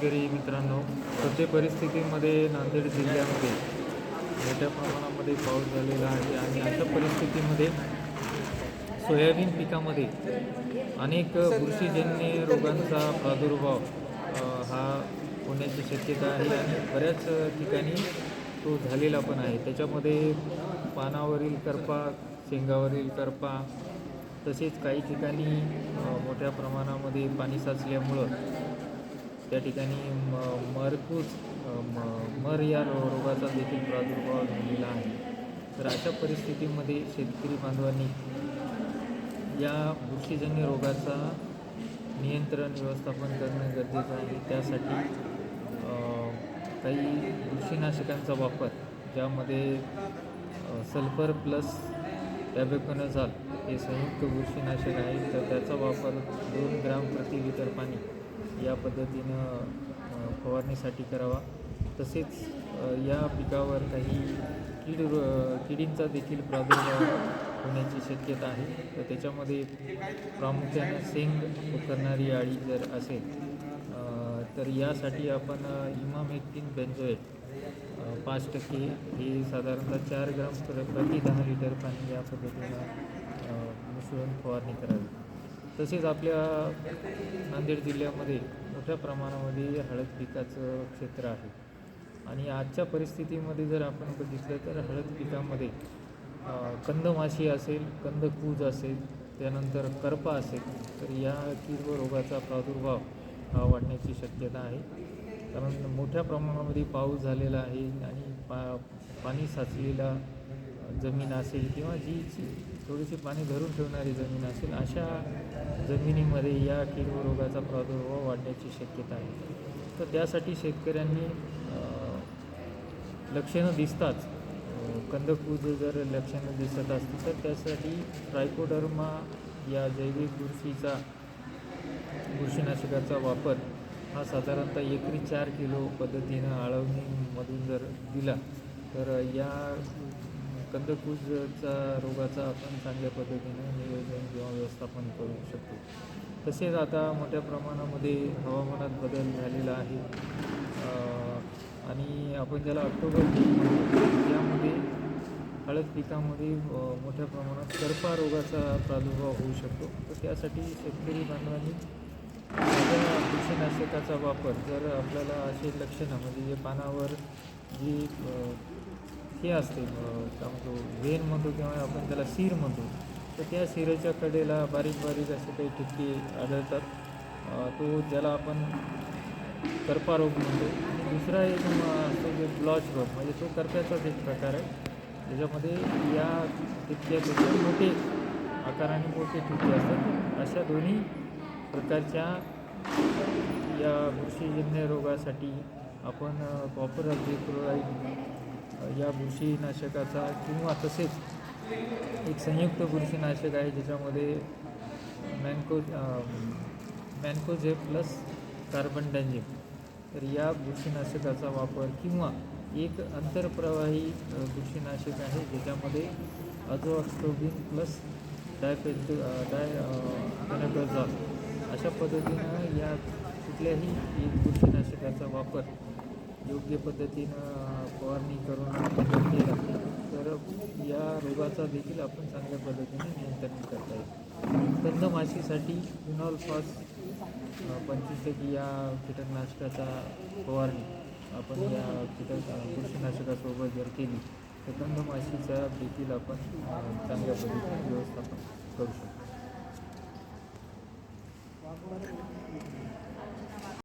शेतकरी मित्रांनो सध्या परिस्थितीमध्ये नांदेड जिल्ह्यामध्ये मोठ्या प्रमाणामध्ये पाऊस झालेला आहे आणि अशा परिस्थितीमध्ये सोयाबीन पिकामध्ये अनेक बुरशीजन्य रोगांचा प्रादुर्भाव हा होण्याची शक्यता आहे आणि बऱ्याच ठिकाणी तो झालेला पण आहे. त्याच्यामध्ये पानावरील करपा शेंगावरील करपा तसेच काही ठिकाणी मोठ्या प्रमाणामध्ये पाणी साचल्यामुळं त्या ठिकाणी म मरकूज म मर या रो रोगाचा देखील प्रादुर्भाव झालेला आहे. तर अशा परिस्थितीमध्ये शेतकरी बांधवांनी या बुरशीजन्य रोगाचा नियंत्रण व्यवस्थापन करणं गरजेचं आहे. त्यासाठी काही बुरशीनाशकांचा वापर ज्यामध्ये सल्फर प्लस टॅबेकोनझॉल हे संयुक्त बुरशीनाशक आहे. तर त्याचा वापर दोन ग्राम प्रति लिटर पाणी या पद्धतीनं फवारणीसाठी करावा. तसेच या पिकावर काही कीड किडींचा देखील प्रादुर्भाव होण्याची शक्यता आहे. तर त्याच्यामध्ये प्रामुख्याने सेंग करणारी अळी जर असेल तर यासाठी आपण इमामेक्टिन बेन्झोएट अ, पाच टक्के हे साधारणतः चार ग्राम प्र प्रति दहा लिटर पाणी या पद्धतीनं मिसळून फवारणी करावी. तसेच आपल्या नांदेड जिल्ह्यामध्ये मोठ्या प्रमाणामध्ये हळद पिकाचं क्षेत्र आहे. आणि आजच्या परिस्थितीमध्ये जर आपण बघितलं तर हळद पिकामध्ये कंदमाशी असेल कंदकूज असेल त्यानंतर करपा असेल तर या कीड रोगाचा प्रादुर्भाव हा वाढण्याची शक्यता आहे. कारण मोठ्या प्रमाणामध्ये पाऊस झालेला आहे आणि पा पाणी साचलेला जमीन असेल किंवा जी थोडीशी पाणी धरून ठेवणारी जमीन असेल अशा जमिनीमध्ये या कीड रोगाचा प्रादुर्भाव वाढण्याची शक्यता आहे. तर त्यासाठी शेतकऱ्यांनी लक्षणं दिसताच कंदकूज जर लक्षणं दिसत असतील तर त्यासाठी ट्रायकोडर्मा या जैविक बुरशीचा बुरशीनाशकाचा वापर हा साधारणतः एकरी चार किलो पद्धतीनं आळवणीमधून जर दिला तर या कंदकूजचा रोगाचा आपण चांगल्या पद्धतीने नियोजन किंवा व्यवस्थापन करू शकतो. तसेच आता मोठ्या प्रमाणामध्ये हवामानात बदल झालेला आहे. आणि आपण ज्याला ऑक्टोबर यामध्ये त्यामध्ये हळद पिकामध्ये मोठ्या प्रमाणात करपा रोगाचा प्रादुर्भाव होऊ शकतो. तर त्यासाठी शेतकरी बांधवांनी साध्या बुरशीनाशकाचा वापर जर आपल्याला असे लक्षणं म्हणजे जे पानावर जी हे असते काय म्हणतो वेन म्हणतो किंवा आपण त्याला सीर म्हणतो. तर त्या सिरेच्या कडेला बारीक बारीक असे काही ठिपके आढळतात. तो ज्याला आपण करपा रोग म्हणतो दुसरा एक असतो जे ब्लॉच रोग म्हणजे तो करप्याचाच एक प्रकार आहे. त्याच्यामध्ये या ठिपक्यापेक्षा मोठे आकाराने मोठे ठिपके असतात. अशा दोन्ही प्रकारच्या या बुरशीजन्य रोगासाठी आपण कॉपर क्लोराईड या बुरशीनाशकाचा किंवा तसेच एक संयुक्त बुरशीनाशक आहे ज्याच्यामध्ये मॅन्को मॅन्कोझे प्लस कार्बन डॅन्झिम तर या बुरशीनाशकाचा वापर किंवा एक आंतरप्रवाही बुरशीनाशक आहे ज्याच्यामध्ये अझोअस्ट्रोबिन प्लस डायपेट डाय पेनेटोझॉल अशा पद्धतीनं या कुठल्याही एक बुरशीनाशकाचा वापर योग्य पद्धतीनं फवारणी करून आपण केला. तर या रोगाचा देखील आपण चांगल्या पद्धतीने नियंत्रण करता येईल. कंदमाशीसाठी फिनॉल्फॉस अ, पंचवीस टक्के या कीटकनाशकाचा फवारणी आपण या कीटक बुरशीनाशकासोबत जर केली तर कंदमाशीचा देखील आपण चांगल्या पद्धतीने व्यवस्थापन करू शकतो.